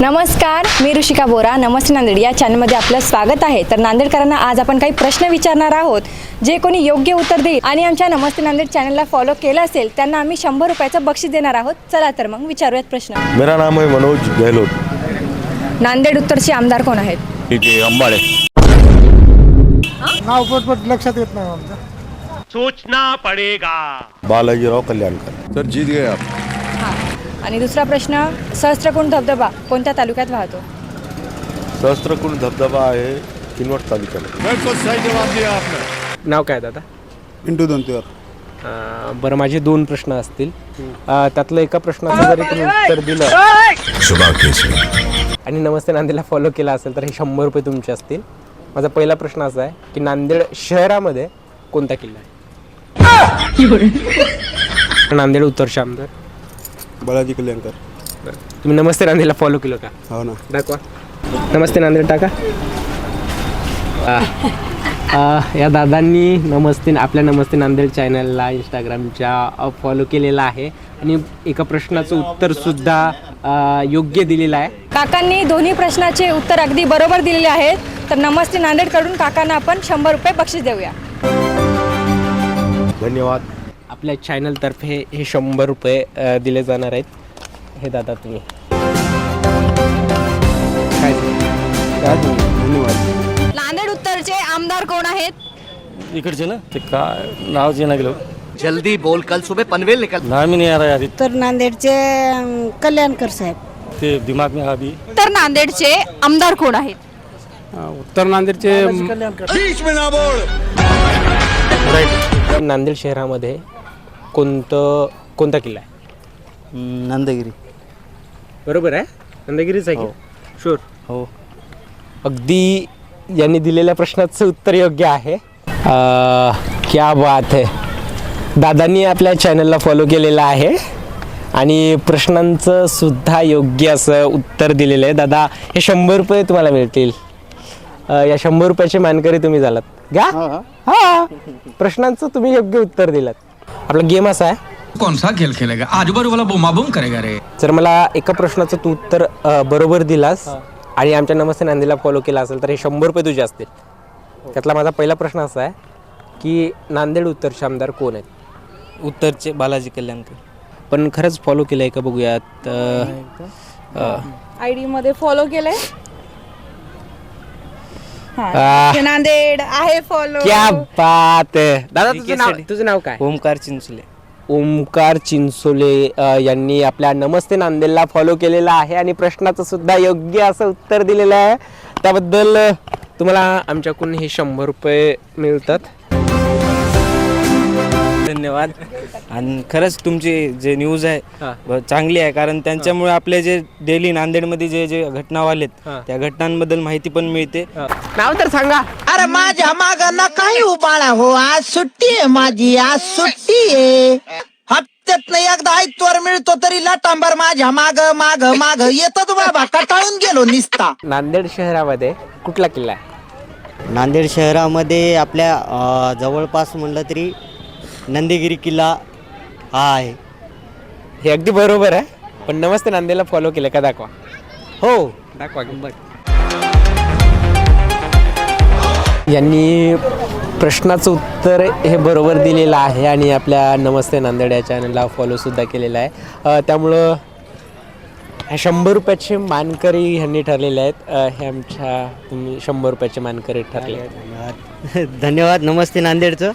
नमस्कार मी ऋषिका बोरा नमस्ते नांदेड. या चॅनलमध्ये आपलं स्वागत आहे. तर नांदेडकरांना आज आपण काही प्रश्न विचारणार आहोत. जे कोणी योग्य उत्तर देईल आणि आमच्या नमस्ते नांदेड चॅनलला फॉलो केलं असेल त्यांना आम्ही शंभर रुपयाचं बक्षीस देणार आहोत. चला तर मग विचारूयात प्रश्न. मेरा नाम है मनोज गहलोत. नांदेड उत्तरचे आमदार कोण आहेत? ठीक आहे अंबाडे नाव पटपट लक्षात येत नाही आमचं. सोचना पड़ेगा. बालाजीराव कल्याणकर. सर जीत गए आप. आणि दुसरा प्रश्न सहस्त्रकुंड धबधबा कोणत्या तालुक्यात वाहतो? सहस्त्रकुंड धबधबा आहे किनवट तालुक्याला. बिल्कुल सही जवाब दिया आपने नाव काय दादा? पिंटू दोनतीवर बरं माझे दोन प्रश्न असतील. त्यातलं एका प्रश्नाचं जरी तुम्ही उत्तर दिलं आणि नमस्ते नांदेडला फॉलो केला असेल तर हे शंभर रुपये तुमचे असतील. माझा पहिला प्रश्न असा आहे की नांदेड शहरामध्ये कोणता किल्ला आहे? नांदेड उत्तरचे आमदार बालाजी कल्याणकर. तुम्ही नमस्ते नांदेडला फॉलो केलं का? हो ना. दाखवा. नमस्ते नांदेड टाका. आ, आ, या दादांनी नमस्ते आपल्या नमस्ते नांदेड चॅनलला इंस्टाग्रामच्या फॉलो केलेला आहे. आणि एका प्रश्नाचं उत्तर सुद्धा आ, योग्य दिलेलं आहे. काकांनी दोन्ही प्रश्नाचे उत्तर अगदी बरोबर दिलेले आहेत. तर नमस्ते नांदेडकडून काकांना आपण शंभर रुपये बक्षीस देऊया. धन्यवाद. आपल्या चॅनलतर्फे हे शंभर रुपये दिले जाणार आहेत. हे दादा तुम्ही. काय? धन्यवाद. नांदेड उत्तरचे आमदार कोण आहेत? इकडचे ना ते काय नाव जे गेलो जल्दी बोल कल सुबह पनवेल निकल. नाम ही नहीं आ रहा यार तर नांदेडचे अं, कल्याणकर साहेब. ते दिमाग में अभी तर नांदेडचे आमदार कोण आहेत? उत्तर नांदेडचे नांदेड शहरामध्ये कोणतं कोणता किल्ला आहे? नंदगिरी. बरोबर आहे? नंदगिरीच आहे शुअर हो. अगदी यांनी दिलेल्या प्रश्नाचं उत्तर योग्य आहे. अं, क्या बात आहे दादांनी आपल्या चॅनलला फॉलो केलेलं आहे आणि प्रश्नांचं सुद्धा योग्य असं उत्तर दिलेलं आहे. दादा हे शंभर रुपये तुम्हाला मिळतील. अं, या शंभर रुपयाचे मानकरी तुम्ही झालात. घ्या हा. प्रश्नांचं तुम्ही योग्य उत्तर दिलात. आपला गेम असा आहे. कौन सा खेल खेलेगा आजू बाजू वाला बोमाबूम करेगा रे. जर मला एका प्रश्नाचं तू उत्तर अ, बरोबर दिलास आणि आमच्या नमस्ते नांदेला फॉलो केला असेल तर हे शंभर रुपये तुझे असतील. त्यातला माझा पहिला प्रश्न असा आहे की नांदेड उत्तरचे आमदार कोण आहेत? उत्तरचे बालाजी कल्याणकर. पण खरंच फॉलो केलं आहे का? बघूयात आय डी मध्ये फॉलो केलंय. आ, नांदेड आहे फॉलो क्या बात आहे. दादा तुझं नाव तुझं नाव काय? ओमकार चिंचले. ओमकार चिंचोले अ, यांनी आपल्या नमस्ते नांदेडला फॉलो केलेला आहे आणि प्रश्नाचं सुद्धा योग्य असं उत्तर दिलेलं आहे. त्याबद्दल अ, तुम्हाला आमच्याकडून हे शंभर रुपये मिळतात. धन्यवाद. आणि खरंच तुमची जे न्यूज आहे हा. ब- चांगली आहे. कारण त्यांच्यामुळे आपले जे डेली नांदेडमध्ये जे जे घटना हा. त्या घटनांबद्दल माहिती पण मिळते. नाव तर सांगा. अरे माझ्या माग ना काही उबाळा हो. आज सुट्टी आहे माझी आज सुट्टी आहे. हप्त्यात एकदा आयतवार मिळतो तरी लटांबर माझ्या माग माग माग. येतात बाबा कटाळून गेलो निसता. नांदेड शहरामध्ये कुठला किल्ला आहे? नांदेड शहरामध्ये आपल्या अ, जवळपास म्हणलं तरी नंदीगिरी किल्ला हा आहे. हे अगदी बरोबर आहे. पण नमस्ते नांदेडला फॉलो केलं का दाखवा? हो. दाखवा. यांनी प्रश्नाचं उत्तर हे बरोबर दिलेलं आहे आणि आपल्या नमस्ते नांदेड या चॅनलला फॉलोसुद्धा केलेलं आहे. त्यामुळं ह्या शंभर रुपयाचे मानकरी ह्यांनी ठरलेले आहेत. अ, हे आमच्या तुम्ही शंभर रुपयाचे मानकरी ठरले. धन्यवाद. धन्यवाद. नमस्ते नांदेडचं.